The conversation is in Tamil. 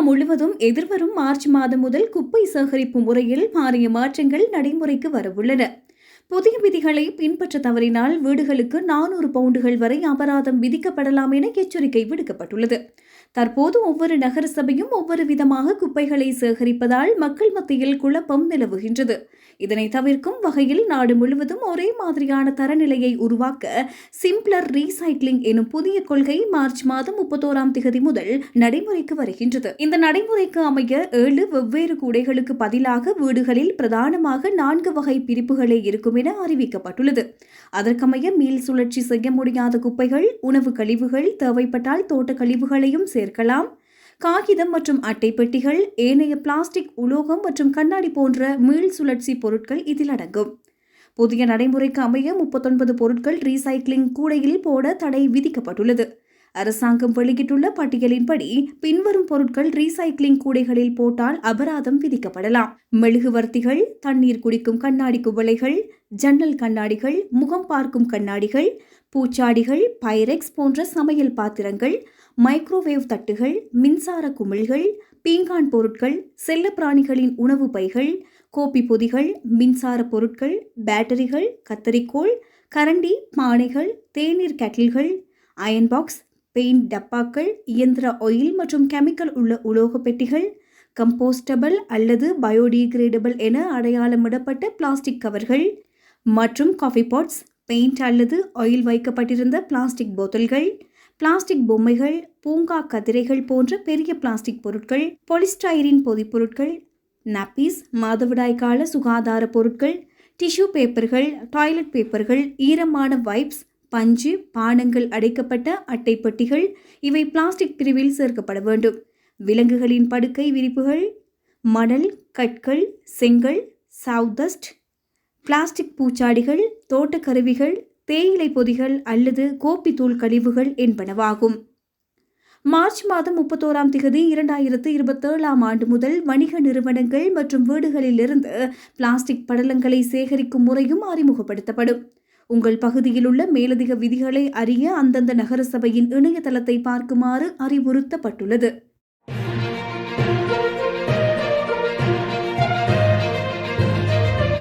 முழுவதும் எதிர்வரும் மார்ச் மாதம் முதல் குப்பை சேகரிப்பு முறையில் பாரிய மாற்றங்கள் நடைமுறைக்கு வரவுள்ளன. புதிய விதிகளை பின்பற்ற தவறினால் வீடுகளுக்கு நானூறு பவுண்டுகள் வரை அபராதம் விதிக்கப்படலாம் என எச்சரிக்கை விடுக்கப்பட்டுள்ளது. தற்போது ஒவ்வொரு நகர சபையும் ஒவ்வொரு விதமாக குப்பைகளை சேகரிப்பதால் மக்கள் மத்தியில் குழப்பம் நிலவுகின்றது. இதனை தவிர்க்கும் வகையில் நாடு முழுவதும் ஒரே மாதிரியான தரநிலையை உருவாக்க சிம்ப்ளர் ரீசைக்ளிங் எனும் புதிய கொள்கை மார்ச் மாதம் முப்பத்தோராம் திகதி முதல் நடைமுறைக்கு வருகின்றது. இந்த நடைமுறைக்கு அமைய ஏழு வெவ்வேறு கூடைகளுக்கு பதிலாக வீடுகளில் பிரதானமாக நான்கு வகை பிரிப்புகளே இருக்கும் என அறிவிக்கப்பட்டுள்ளது. அதற்கமைய மீள் சுழற்சி செய்ய முடியாத குப்பைகள் உணவு கழிவுகள் தேவைப்பட்டால் தோட்ட கழிவுகளையும் சேர்க்கலாம். காகிதம் மற்றும் அட்டை பெட்டிகள் ஏனைய பிளாஸ்டிக் உலோகம் மற்றும் கண்ணாடி போன்ற மீள் சுழற்சி பொருட்கள் இதில் அடங்கும். புதிய நடைமுறைக்கு அமைய முப்பத்தொன்பது பொருட்கள் ரீசைக்ளிங் கூடையில் போட தடை விதிக்கப்பட்டுள்ளது. அரசாங்கம் வெளியிட்டுள்ள பட்டியலின்படி பின்வரும் பொருட்கள் ரீசைக்ளிங் கூடைகளில் போட்டால் அபராதம் விதிக்கப்படலாம். மெழுகுவர்த்திகள் தண்ணீர் குடிக்கும் கண்ணாடி குவளைகள் ஜன்னல் கண்ணாடிகள் முகம் பார்க்கும் கண்ணாடிகள் பூச்சாடிகள் பைரெக்ஸ் போன்ற சமையல் பாத்திரங்கள் மைக்ரோவேவ் தட்டுகள் மின்சார குமிழ்கள் பீங்கான் பொருட்கள் செல்லப்பிராணிகளின் உணவு பைகள் கோப்பி பொதிகள் மின்சார பொருட்கள் பேட்டரிகள் கத்தரிக்கோள் கரண்டி பானைகள் தேநீர் கட்டில்கள் அயன் பாக்ஸ் பெயிண்ட் டப்பாக்கள் இயந்திர ஆயில் மற்றும் கெமிக்கல் உள்ள உலோக பெட்டிகள் கம்போஸ்டபிள் அல்லது பயோடிகிரேடபிள் என அடையாளமிடப்பட்ட பிளாஸ்டிக் கவர்கள் மற்றும் காஃபி பாட்ஸ் பெயிண்ட் அல்லது ஆயில் வைக்கப்பட்டிருந்த பிளாஸ்டிக் போத்தல்கள் பிளாஸ்டிக் பொம்மைகள் பூங்கா கதிரைகள் போன்ற பெரிய பிளாஸ்டிக் பொருட்கள் பொலிஸ்டைரின் பொதிப்பொருட்கள் நப்பீஸ் மாதவிடாய் கால சுகாதார பொருட்கள் டிஷ்யூ பேப்பர்கள் டாய்லெட் பேப்பர்கள் ஈரமான வைப்ஸ் பஞ்சு பானங்கள் அடைக்கப்பட்ட அட்டை பெட்டிகள் இவை பிளாஸ்டிக் பிரிவில் சேர்க்கப்பட வேண்டும். விலங்குகளின் படுக்கை விரிப்புகள் மணல் கற்கள் செங்கல் சவுதஸ்ட் பிளாஸ்டிக் பூச்சாடிகள் தோட்ட கருவிகள் தேயிலை பொதிகள் அல்லது கோப்பித்தூள் கழிவுகள் என்பனவாகும். மார்ச் மாதம் முப்பத்தோராம் திகதி இரண்டாயிரத்து இருபத்தேழாம் ஆண்டு முதல் வணிக நிறுவனங்கள் மற்றும் வீடுகளிலிருந்து பிளாஸ்டிக் படலங்களை சேகரிக்கும் முறையும் அறிமுகப்படுத்தப்படும். உங்கள் பகுதியில் உள்ள மேலதிக விதிகளை அறிய அந்தந்த நகரசபையின் இணையதளத்தை பார்க்குமாறு அறிவுறுத்தப்பட்டுள்ளது.